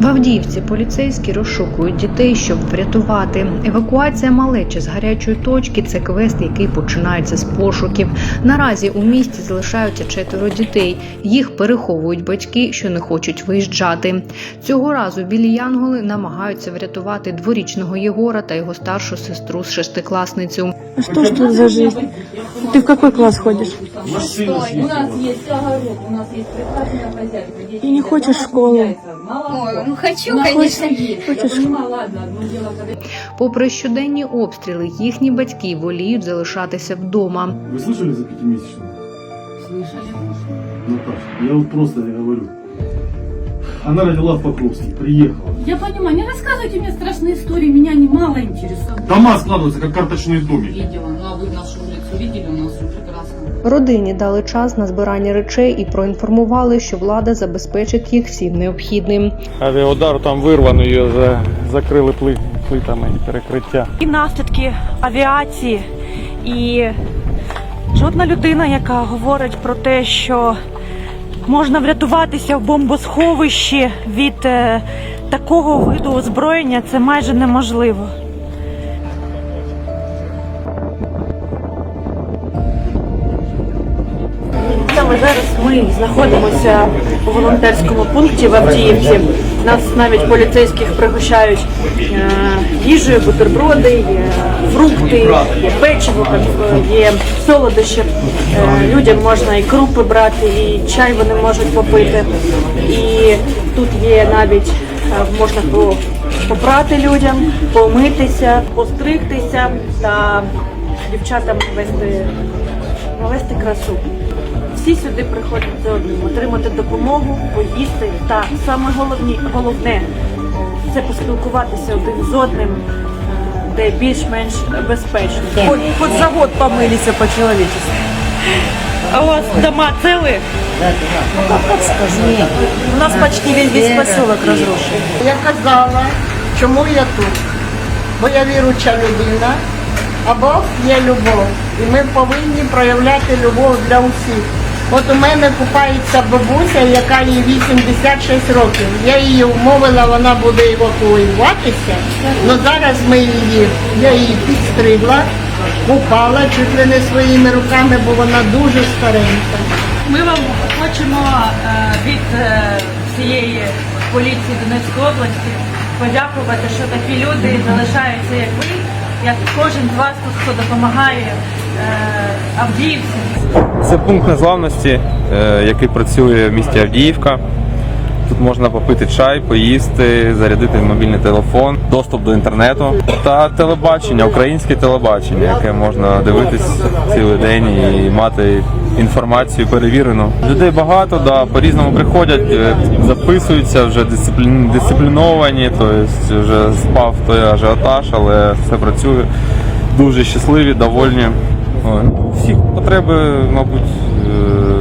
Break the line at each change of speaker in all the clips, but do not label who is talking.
В Авдіївці поліцейські розшукують дітей, щоб врятувати. Евакуація малечі з гарячої точки це квест, який починається з пошуків. Наразі у місті залишаються четверо дітей. Їх переховують батьки, що не хочуть виїжджати. Цього разу білі янголи намагаються врятувати дворічного Єгора та його старшу сестру з шестикласницю.
А что ж тут за жизнь? Ты в какой класс ходишь?
У нас есть огород, у нас есть прекрасная хозяйка.
И не хочешь в школу?
Молодцы.
Ну хочу,
У нас
конечно.
точно есть.
Хочешь?
Я понимаю, ладно, одно дело, когда
Попри щоденні обстріли, їхні батьки воліють залишатися вдома.
Вы слышали за пятимесячную?
слышали.
Наташа, я вот просто не говорю. Она родила в Покровске, приехала.
Я понимаю, не рассказывайте мне страшные истории, меня они мало интересуют.
Дома складываются, как карточные домики.
Видела, ну а вы нашу видели, у нас прекрасно.
Родині дали час на збирання речей і проінформували, що влада забезпечить їх всім необхідним.
Авіаудар там вирвано, її за- закрили пли- плитами і перекриття.
І наслідки авіації, і жодна людина, яка говорить про те, що можна врятуватися в бомбосховищі від е, такого виду озброєння, це майже неможливо. Зараз ми знаходимося у волонтерському пункті в Авдіївці. Нас навіть поліцейських пригощають е, їжею, бутерброди, фрукти, є печиво, е, є солодощі. Е, людям можна і крупи брати, і чай вони можуть попити. І тут є навіть можна по- попрати людям, помитися, постригтися та дівчатам вести навести красу. Всі сюди приходять за одним отримати допомогу, поїсти та саме головні, головне це поспілкуватися один з одним, де більш-менш безпечно.
Хоть, хоть завод помылись по-человечески.
А у вас дома цілі?
У нас почти весь, поселок разрушен.
Я казала, чому я тут? Бо я віруча людина, а Бог є любов. І ми повинні проявляти любов для усіх. От у мене купається бабуся, яка їй 86 років. Я її умовила, вона буде евакуюватися. але зараз ми її, я її підстригла, купала чуть ли не своїми руками, бо вона дуже старенька.
Ми вам хочемо е, від е, всієї поліції Донецької області подякувати, що такі люди залишаються, як ви, як кожен з вас хто допомагає е, Авдіївцям.
Це пункт незламності, е, який працює в місті Авдіївка. Тут можна попити чай, поїсти, зарядити мобільний телефон, доступ до інтернету та телебачення, українське телебачення, яке можна дивитись цілий день і мати інформацію перевірену. Людей багато, да, по-різному приходять, е, записуються, вже дисциплін, дисципліновані, тобто вже спав той ажіотаж, але все працює. Дуже щасливі, довольні. Всі потреби, мабуть, е,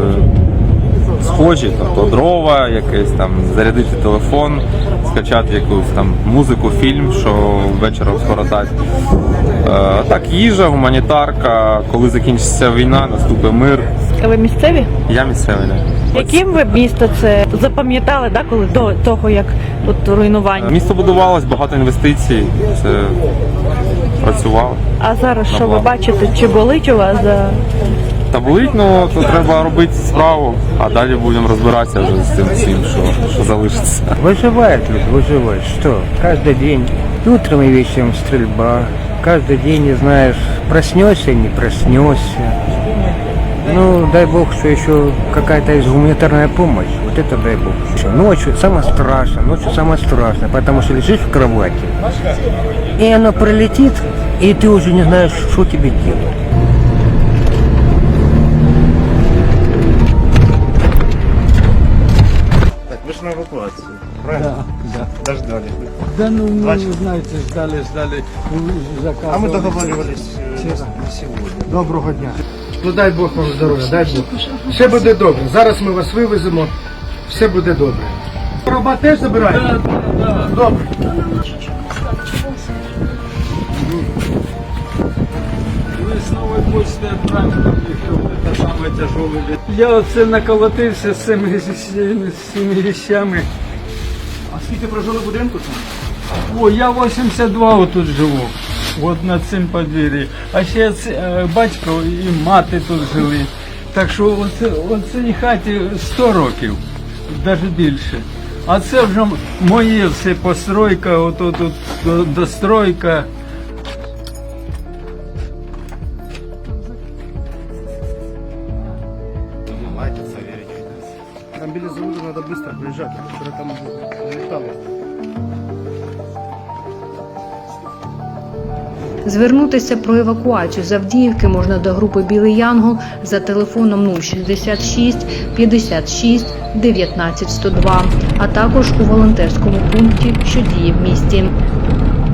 схожі, тобто дрова, якесь там зарядити телефон, скачати якусь там музику, фільм, що вечором скоротать. Е, так, їжа, гуманітарка, коли закінчиться війна, наступить мир.
А ви місцеві?
Я місцевий. да.
Яким ви місто це запам'ятали, да, коли до того, як тут руйнування?
Місто будувалось, багато інвестицій, це працювало.
А зараз що ви бачите? Чи болить у вас за
Та болить, ну то треба робити справу, а далі будемо розбиратися вже з цим всім, що, що залишиться.
Выживают люди, выживают. Что? Каждый день, утром и вечером стрельба. Каждый день, не знаешь, проснешься не проснешься. Ну, дай бог, что еще какая-то есть гуманитарная помощь. Вот это дай бог. Ещё Ночью самое страшное, ночью самое страшное, потому что лежишь в кровати, и оно пролетит, и ты уже не знаешь, что тебе делать.
Так, вы же на эвакуацию, правильно? Да, да. Дождали.
Да ну,
Два
мы,
часа.
знаете, ждали, ждали, заказывали.
А мы договаривались э,
Вчера.
на сегодня.
Доброго дня. Ну дай Бог вам здоров'я, дай Бог. Все буде добре. Зараз ми вас вивеземо, все буде добре. Роба теж забираєте? Добре.
Ви з нової я оце наколотився з цими, з цими вещами. А
Скільки прожили в будинку?
О, я 82 отут живу. От на цим подвір'ї. А ще е, батько і мати тут жили. Так що оце, оцій хаті 100 років, навіть більше. А це вже моє все постройка, от, от, от, до- достройка.
Там біля заводу треба швидко приїжджати, щоб там літали.
Звернутися про евакуацію з Авдіївки можна до групи Білий Янгол за телефоном 066 56 19 102, а також у волонтерському пункті, що діє в місті.